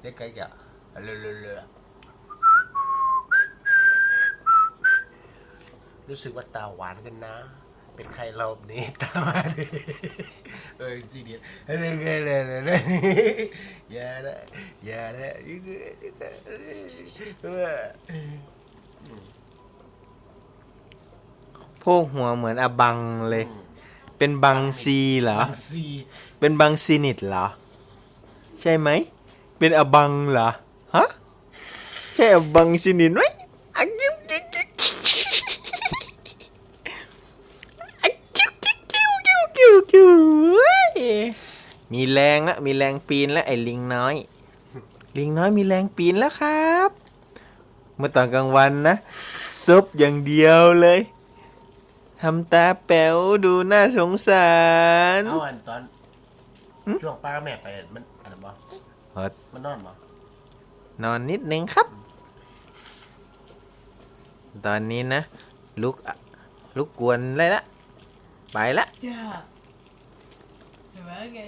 เด็กไก่แกะเลอะเลอะเลอะรู้สึกว่าตาหวานกันนะ เป็นใครรอบนี้ตาหวานเออสิเดียเอะไรกันเลยอย่านะอย่านะเออพวกหัวเหมือนอบังเลย เป็นบังซีเหรอบังซีเป็นบังซีนิตเหรอ ใช่ไหม เป็นอบังเหรอ ฮะใช่อบังซีนิตไหมอะจิ๊บจิ๊บจิ๊บอะจิ๊บจิ๊บจิ๊บจิ๊บจิ๊บจิ๊บเว้ยมีแรงละมีแรงปีนแล้วไอ้ลิงน้อย ลิงน้อยมีแรงปีนแล้วครับ เมื่อตอนกลางวันนะซุบอย่างเดียวเลยทำตาแป๋วดูน่าสงสาร เอาอันตอนช่วงป้ากับแม่ไปมันอันนั้นบ่ เฮ้ยมันนอนบ่นอนนิดนึงครับ ตอนนี้นะ ลุกอะลุกกวนเลยละ ไปละ จ้าเห็นไหมไง